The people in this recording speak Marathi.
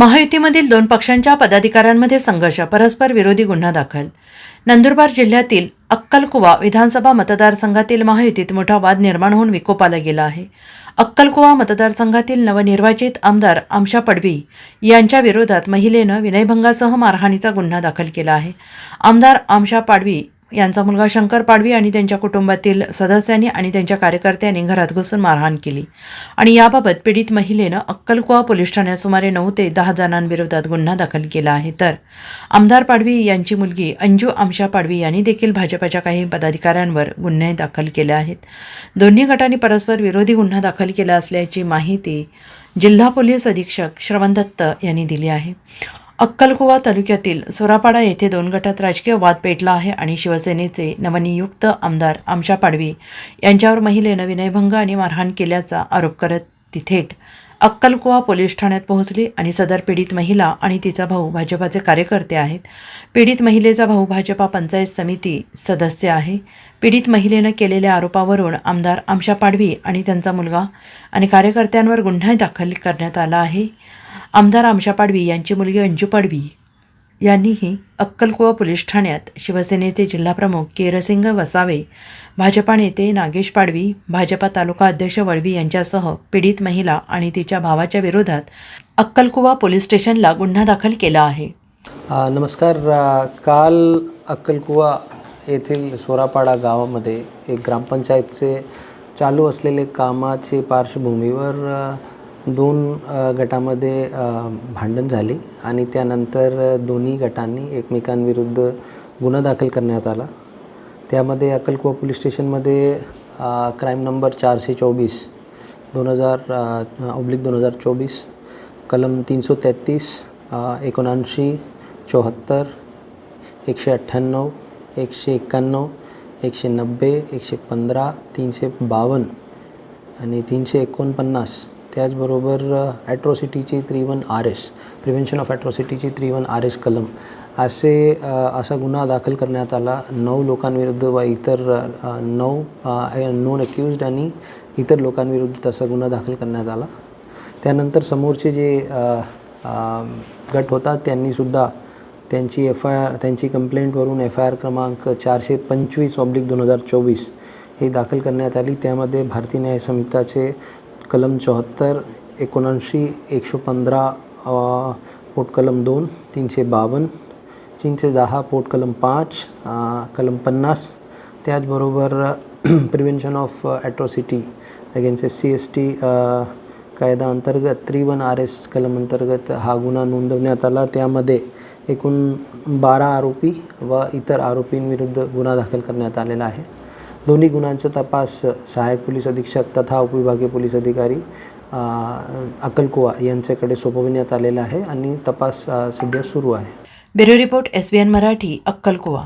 महायुतीमधील दोन पक्षांच्या पदाधिकाऱ्यांमध्ये संघर्ष परस्पर विरोधी गुन्हा दाखल. नंदुरबार जिल्ह्यातील अक्कलकुवा विधानसभा मतदारसंघातील महायुतीत मोठा वाद निर्माण होऊन विकोपाला गेला आहे. अक्कलकुवा मतदारसंघातील नवनिर्वाचित आमदार आमशा पडवी यांच्या विरोधात महिलेनं विनयभंगासह मारहाणीचा गुन्हा दाखल केला आहे. आमदार आमशा पाडवी यांचा मुलगा शंकर पाडवी आणि त्यांच्या कुटुंबातील सदस्यांनी आणि त्यांच्या कार्यकर्त्यांनी घरात घुसून मारहाण केली. आणि याबाबत पीडित महिलेनं अक्कलकुवा पोलीस ठाण्यात सुमारे नऊ ते दहा जणांविरोधात गुन्हा दाखल केला आहे. तर आमदार पाडवी यांची मुलगी अंजू आमशा पाडवी यांनी देखील भाजपाच्या काही पदाधिकाऱ्यांवर गुन्हे दाखल केले आहेत. दोन्ही गटांनी परस्पर विरोधी गुन्हा दाखल केला असल्याची माहिती जिल्हा पोलीस अधीक्षक श्रवण दत्त यांनी दिली आहे. अक्कलकुवा तालुक्यातील सोरापाडा येथे दोन गटात राजकीय वाद पेटला आहे आणि शिवसेनेचे नवनियुक्त आमदार आमशा पाडवी यांच्यावर महिलेनं विनयभंग आणि मारहाण केल्याचा आरोप करत ती थेट अक्कलकुवा पोलीस ठाण्यात पोहोचली आणि सदर पीडित महिला आणि तिचा भाऊ भाजपाचे कार्यकर्ते आहेत. पीडित महिलेचा भाऊ भाजपा पंचायत समिती सदस्य आहे. पीडित महिलेनं केलेल्या आरोपावरून आमदार आमशा पाडवी आणि त्यांचा मुलगा आणि कार्यकर्त्यांवर गुन्हा दाखल करण्यात आला आहे. आमदार आमशा पाडवी यांची मुलगी अंजू पाडवी यांनीही अक्कलकुवा पोलीस ठाण्यात शिवसेनेचे जिल्हाप्रमुख केरसिंग वसावे भाजपा नेते नागेश पाडवी भाजपा तालुका अध्यक्ष वळवी यांच्यासह पीडित महिला आणि तिच्या भावाच्या विरोधात अक्कलकुवा पोलीस स्टेशनला गुन्हा दाखल केला आहे. नमस्कार. काल अक्कलकुवा येथील सोरापाडा गावामध्ये एक ग्रामपंचायतचे चालू असलेले कामाचे पार्श्वभूमीवर दोन गटामध्ये भांडण झाले आणि त्यानंतर दोन्ही गटांनी एकमेकांविरुद्ध गुन्हा दाखल करण्यात आला. त्यामध्ये अक्कलकुवा पोलीस स्टेशनमध्ये क्राईम नंबर चारशे चोवीस दोन हजार ऑब्लिक दोन हजार चोवीस कलम तीनशे तेहतीस एकोणऐंशी चौहत्तर एकशे अठ्ठ्याण्णव एकशे एक्क्याण्णव एकशे नब्बे एकशे पंधरा तीनशे बावन्न आणि तीनशे एकोणपन्नास. त्याचबरोबर ॲट्रॉसिटीचे three one R S prevention of ॲट्रॉसिटीचे three one R S कलम असे असा गुन्हा दाखल करण्यात आला. नऊ लोकांविरुद्ध व इतर नऊ नोन अक्युज्ड आणि इतर लोकांविरुद्ध तसा गुन्हा दाखल करण्यात आला. त्यानंतर समोरचे जे गट होता त्यांनीसुद्धा त्यांची एफ आय आर त्यांची कंप्लेंटवरून एफ आय आर क्रमांक चारशे पंचवीस पब्लिक दोन हजार चोवीस ही दाखल करण्यात आली. त्यामध्ये भारतीय न्याय संहिताचे कलम चौहत्तर एकोणऐंशी एकशे पंधरा अ, पोट कलम दोन तीनशे बावन्न तीनशे दहा पोट कलम पाच कलम पन्नास. त्याचबरोबर prevention of atrocity against S C S T कायदा अंतर्गत थ्री वन आर एस कलम अंतर्गत हा गुन्हा नोंदवण्यात आला. त्यामध्ये एकूण बारा आरोपी व इतर आरोपींविरुद्ध गुन्हा दाखल करण्यात आलेला आहे. दोन्ही गुन्ह्यांचा तपास सहाय्यक पोलीस अधीक्षक तथा उपविभागीय पोलीस अधिकारी अक्कलकुवा यांच्याकडे सोपविण्यात आलेला आहे आणि तपास सध्या सुरू आहे. Bureau report S B N Marathi अक्कलकुवा